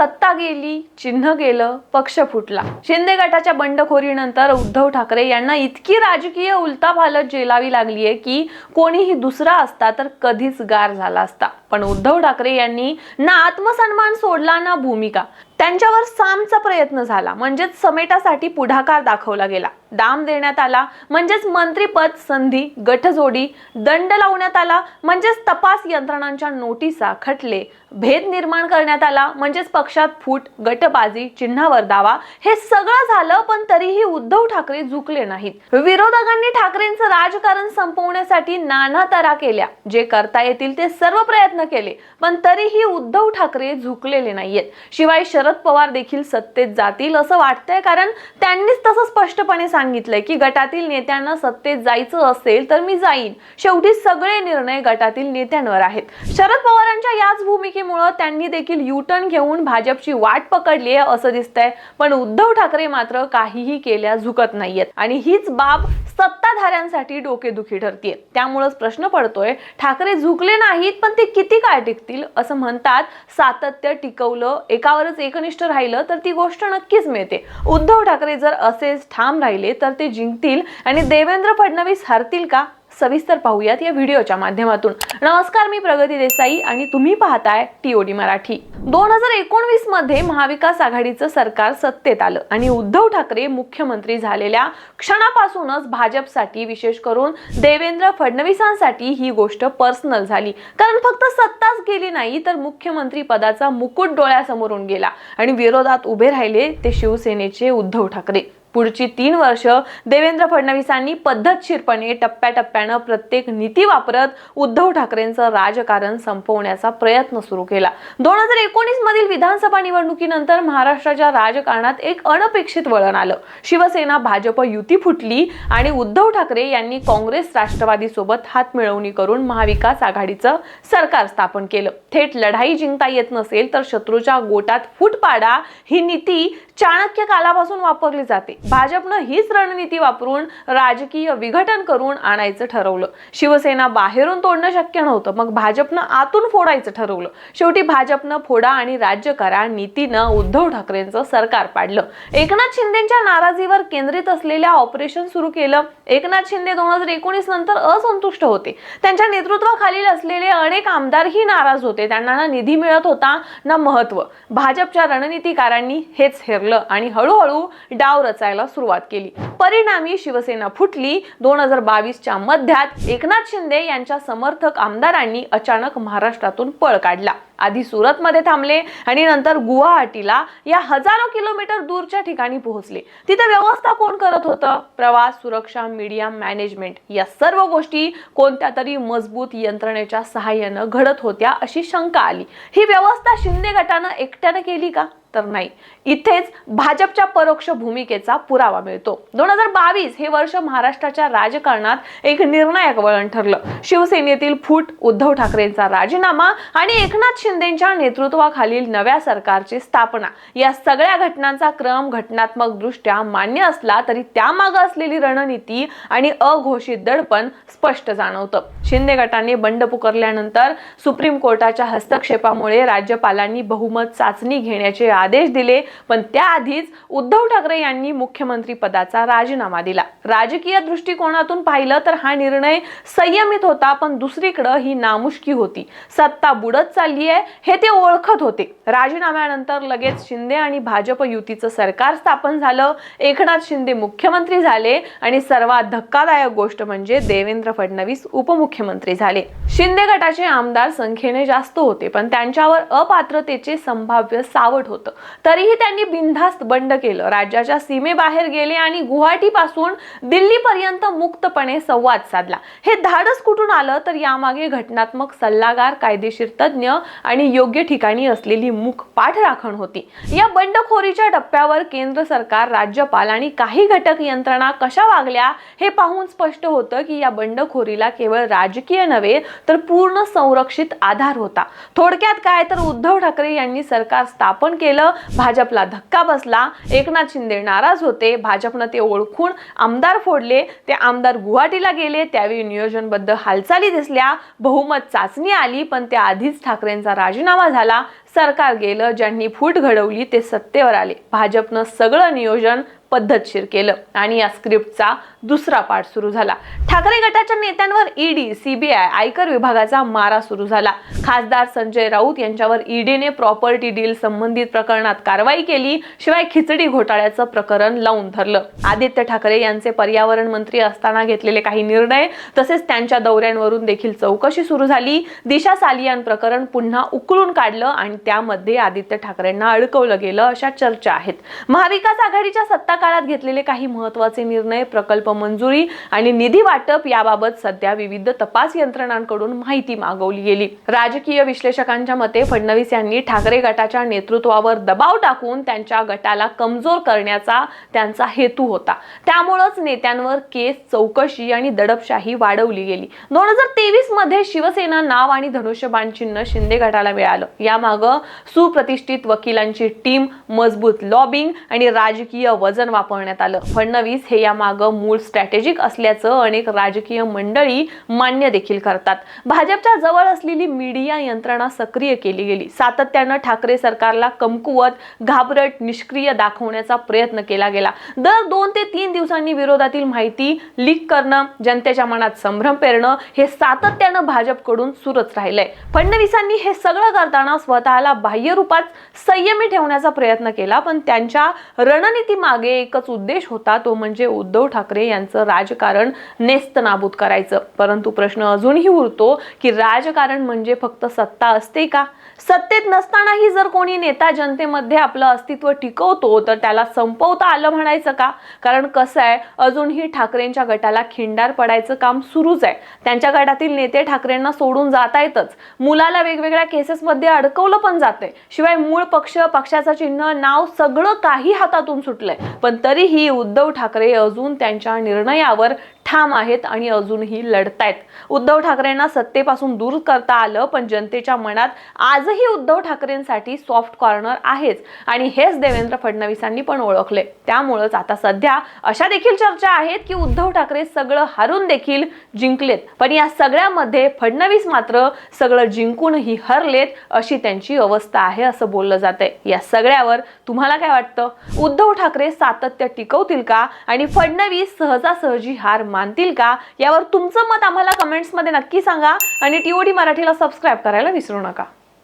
सत्ता गेली चिन्ह गेलं पक्ष फुटला. शिंदे गटाच्या बंडखोरीनंतर उद्धव ठाकरे यांना इतकी राजकीय उलताभालत जेलावी लागलीये की कोणीही दुसरा असता तर कधीच गार झाला असता. पण उद्धव ठाकरे यांनी ना आत्मसन्मान सोडला ना भूमिका. त्यांच्यावर सामचा प्रयत्न झाला. म्हणजेच समेटासाठी पुढाकार दाखवला गेला. दाम देण्यात आला. म्हणजेच मंत्रीपद संधी गठजोडी दंड लावण्यात आला. म्हणजेच तपास यंत्रणांच्या नोटिसा खटले भेद निर्माण करण्यात आला. म्हणजेच पक्षात फूट गटबाजी चिन्हावर दावा हे सगळं झालं पण तरीही उद्धव ठाकरे झुकले नाहीत. विरोधकांनी ठाकरेंचं राजकारण संपवण्यासाठी नाना तरा केल्या. जे करता येतील ते सर्व प्रयत्न केले पण तरीही उद्धव ठाकरे झुकलेले नाहीयेत. शिवाय शरद पवार देखील सत्तेत जातील असं वाटतंय कारण त्यांनीच तसं स्पष्टपणे सांगितलंय की गटातील नेत्यांना सत्तेत जायचं असेल तर मी जाईन. शेवटी सगळे निर्णय गटातील नेत्यांवर आहेत. शरद पवारांच्या याच त्यामुळं त्यांनी देखील युटर्न घेऊन भाजपची वाट पकडली आहे असं दिसतंय. पण उद्धव ठाकरे मात्र काहीही केल्या झुकत नाहीयेत. आणि हीच बाब सत्ताधाऱ्यांसाठी डोकेदुखी ठरतीये. त्यामुळेच प्रश्न पडतोय ठाकरे झुकले नाहीत पण ते किती काळ टिकतील असं म्हणतात. सातत्य टिकवलं एकावरच एकनिष्ठ राहिलं तर ती गोष्ट नक्कीच मिळते. उद्धव ठाकरे जर असेच ठाम राहिले तर ते जिंकतील. आणि देवेंद्र फडणवीस हरतील का? सविस्तर पाहूयात या व्हिडिओच्या माध्यमातून. नमस्कार मी प्रगती देसाई आणि तुम्ही पाहताय टीओडी मराठी. दोन हजार एकोणवीसमध्ये महाविकास आघाडीचं सरकार सत्तेत आलं आणि उद्धव ठाकरे मुख्यमंत्री झालेल्या क्षणापासूनच भाजपसाठी विशेष करून देवेंद्र फडणवीसांसाठी ही गोष्ट पर्सनल झाली. कारण फक्त सत्ताच गेली नाही तर मुख्यमंत्री पदाचा मुकुट डोळ्यासमोरून गेला आणि विरोधात उभे राहिले ते शिवसेनेचे उद्धव ठाकरे. पुढची तीन वर्ष देवेंद्र फडणवीसांनी पद्धतशीरपणे टप्प्याटप्प्यानं प्रत्येक नीती वापरत उद्धव ठाकरेंचं राजकारण संपवण्याचा प्रयत्न सुरू केला. दोन हजार एकोणीस मधील विधानसभा निवडणुकीनंतर महाराष्ट्राच्या राजकारणात एक अनपेक्षित वळण आलं. शिवसेना भाजप युती फुटली आणि उद्धव ठाकरे यांनी काँग्रेस राष्ट्रवादी सोबत करून महाविकास आघाडीचं सरकार स्थापन केलं. थेट लढाई जिंकता येत नसेल तर शत्रूच्या गोटात फूट पाडा ही नीती चाणक्य कालापासून वापरली जाते. भाजपनं हीच रणनीती वापरून राजकीय विघटन करून आणायचं ठरवलं. शिवसेना बाहेरून तोडणं शक्य नव्हतं मग भाजपनं आतून फोडायचं ठरवलं. शेवटी भाजपनं फोडा आणि राज्य करा नीतीनं उद्धव ठाकरेंचं सरकार पाडलं. एकनाथ शिंदेच्या नाराजीवर केंद्रित असलेल्या ऑपरेशन सुरू केलं. एकनाथ शिंदे दोन हजार एकोणीस नंतर असंतुष्ट होते. त्यांच्या नेतृत्वाखालील असलेले अनेक आमदारही नाराज होते. त्यांना ना निधी मिळत होता ना महत्त्व. भाजपच्या रणनीतिकारांनी हेच हेरलं आणि हळूहळू डाव रचायला सुरुवात केली. परिणामी शिवसेना फुटली. दोन हजार बावीसच्या मध्यात एकनाथ शिंदे यांच्या समर्थक आमदारांनी अचानक महाराष्ट्रातून पळ काढला. आधी सुरतमध्ये थांबले आणि नंतर गुवाहाटीला या हजारो किलोमीटर दूरच्या ठिकाणी पोहोचले. तिथे व्यवस्था कोण करत होतं? प्रवास सुरक्षा मीडिया मॅनेजमेंट या सर्व गोष्टी कोणत्या तरी मजबूत यंत्रणेच्या सहाय्यानं घडत होत्या अशी शंका आली. ही व्यवस्था शिंदे गटानं एकट्यानं केली का? तर नाही. इथेच भाजपच्या परोक्ष भूमिकेचा पुरावा मिळतो. दोन हजार बावीस हे वर्ष महाराष्ट्राच्या राजकारणात एक निर्णायक वळण ठरलं. शिवसेनेतील फूट उद्धव ठाकरेंचा राजीनामा आणि एकनाथ शिंदेच्या नेतृत्वाखालील नव्या सरकारची स्थापना. या सगळ्या घटनांचा क्रम घटनात्मक दृष्ट्या मान्य असला तरी त्यामागे असलेली रणनीती आणि अघोषित दडपण स्पष्ट जाणवतं. शिंदे गटाने बंड पुकारल्यानंतर सुप्रीम कोर्टाच्या हस्तक्षेपामुळे राज्यपालांनी बहुमत चाचणी घेण्याचे आदेश दिले पण त्याआधीच उद्धव ठाकरे यांनी मुख्यमंत्री पदाचा राजीनामा दिला. राजकीय दृष्टिकोनातून पाहिलं तर हा निर्णय संयमित होता पण दुसरीकडं ही नामुष्की होती. सत्ता बुडत चालली आहे हे ते ओळखत होते. राजीनाम्यानंतर लगेच शिंदे आणि भाजप युतीचं सरकार स्थापन झालं. एकनाथ शिंदे मुख्यमंत्री झाले आणि सर्वात धक्कादायक गोष्ट म्हणजे देवेंद्र फडणवीस उपमुख्यमंत्री झाले. शिंदे गटाचे आमदार संख्येने जास्त होते पण त्यांच्यावर अपात्रतेचे संभाव्य सावट होतं. तरीही त्यांनी बिनधास्त बंड केलं. राज्याच्या सीमेबाहेर गेले आणि गुवाहाटी पासून दिल्लीपर्यंत मुक्तपणे संवाद साधला. हे धाडस कुठून आलं? तर यामागे घटनात्मक सल्लागार कायदेशीर तज्ज्ञ आणि योग्य ठिकाणी असलेली मुख पाठराखण होती. या बंडखोरीच्या टप्प्यावर केंद्र सरकार राज्यपाल आणि काही घटक यंत्रणा कशा वागल्या हे पाहून स्पष्ट होतं की या बंडखोरीला केवळ राजकीय नव्हे तर पूर्ण संरक्षित आधार होता. थोडक्यात काय? तर उद्धव ठाकरे यांनी सरकार स्थापन केलं भाजपला धक्का बसला. एकनाथ शिंदे नाराज होते. भाजपनं ते ओळखून आमदार फोडले. ते आमदार गुवाहाटीला गेले. त्यावेळी नियोजनबद्ध हालचाली दिसल्या. बहुमत चाचणी आली पण त्याआधीच ठाकरेंचा राजीनामा झाला. सरकार गेलं. ज्यांनी फूट घडवली ते सत्तेवर आले. भाजपनं सगळं नियोजन पद्धतशीर केलं आणि या स्क्रिप्टचा दुसरा पाठ सुरू झाला. ठाकरे गटाच्या नेत्यांवर ईडी सीबीआय आयकर विभागाचा मारा सुरू झाला. खासदार संजय राऊत यांच्यावर ईडीने प्रॉपर्टी डील संबंधित प्रकरणात कारवाई केली शिवाय खिचडी घोटाळ्याचं प्रकरण लावून धरलं. आदित्य ठाकरे यांचे पर्यावरण मंत्री असताना घेतलेले काही निर्णय तसेच त्यांच्या दौऱ्यांवरून देखील चौकशी सुरू झाली. दिशा सालियान प्रकरण पुन्हा उकळून काढलं आणि त्यामध्ये आदित्य ठाकरेंना अडकवलं गेलं अशा चर्चा आहेत. महाविकास आघाडीच्या सत्ता काळात घेतलेले काही महत्त्वाचे निर्णय प्रकल्प मंजुरी आणि निधी वाटप याबाबत सध्या विविध तपास यंत्रणांकडून माहिती मागवली गेली. राजकीय विश्लेषकांच्या मते फडणवीस यांनी ठाकरे गटाच्या नेतृत्वावर दबाव टाकून त्यांच्या गटाला कमजोर करण्याचा त्यांचा हेतू होता. त्यामुळंच नेत्यांवर केस चौकशी आणि दडपशाही वाढवली गेली. दोन हजार तेवीसमध्ये शिवसेना नाव आणि धनुष्यबाण चिन्ह शिंदे गटाला मिळालं. यामागं सुप्रतिष्ठित वकिलांची टीम मजबूत लॉबिंग आणि राजकीय वजन वापरण्यात आलं. फडणवीस हे यामागं मूळ स्ट्रॅटेजिक असल्याचं अनेक राजकीय मंडळी मान्य देखील करतात. भाजपच्या जवळ असलेली मीडिया यंत्रणा सक्रिय केली गेली. सातत्यानं ठाकरे सरकारला कमकुवत घाबरट निष्क्रिय दाखवण्याचा प्रयत्न केला गेला. दर दोन ते तीन दिवसांनी विरोधातील माहिती लीक करणं जनतेच्या मनात संभ्रम पेरणं हे सातत्यानं भाजपकडून सुरच राहिलंय. फडणवीसांनी हे सगळं करताना स्वतःला बाह्य रूपात संयमी ठेवण्याचा प्रयत्न केला पण त्यांच्या रणनीती मागे एकच उद्देश होता तो म्हणजे उद्धव ठाकरे यांचं राजकारण नेस्त नाबूद करायचं. परंतु प्रश्न अजूनही उरतो की राजकारण म्हणजे फक्त सत्ता असते का? सत्तेत नसतानाही जर कोणी नेता जनतेमध्ये आपलं अस्तित्व टिकवतो तर त्याला संपवता आलं म्हणायचं का? कारण कसं आहे अजूनही ठाकरेंच्या गटाला खिंडार पडायचं काम सुरूच आहे. त्यांच्या गटातील नेते ठाकरेंना सोडून जाता येतच. मुलाला वेगवेगळ्या केसेसमध्ये अडकवलं पण जाते शिवाय मूळ पक्ष पक्षाचं चिन्ह नाव सगळं काही हातातून सुटलंय. पण तरीही उद्धव ठाकरे अजून त्यांच्या निर्णयावर ठाम आहेत आणि अजूनही लढतायत. उद्धव ठाकरेंना सत्तेपासून दूर करता आलं पण जनतेच्या मनात आजही उद्धव ठाकरेंसाठी सॉफ्ट कॉर्नर आहेच. आणि हेच देवेंद्र फडणवीसांनी पण ओळखले. त्यामुळंच आता सध्या अशा देखील चर्चा आहेत की उद्धव ठाकरे सगळं हारून देखील जिंकलेत. पण या सगळ्यामध्ये फडणवीस मात्र सगळं जिंकूनही हरलेत अशी त्यांची अवस्था आहे असं बोललं जातंय. या सगळ्यावर तुम्हाला काय वाटतं? उद्धव ठाकरे सातत्य टिकवतील का? आणि फडणवीस सहजासहजी हार मानतील का? यावर तुमचं मत आम्हाला कमेंट्समध्ये नक्की सांगा आणि टीओडी मराठीला सबस्क्राईब करायला विसरू नका.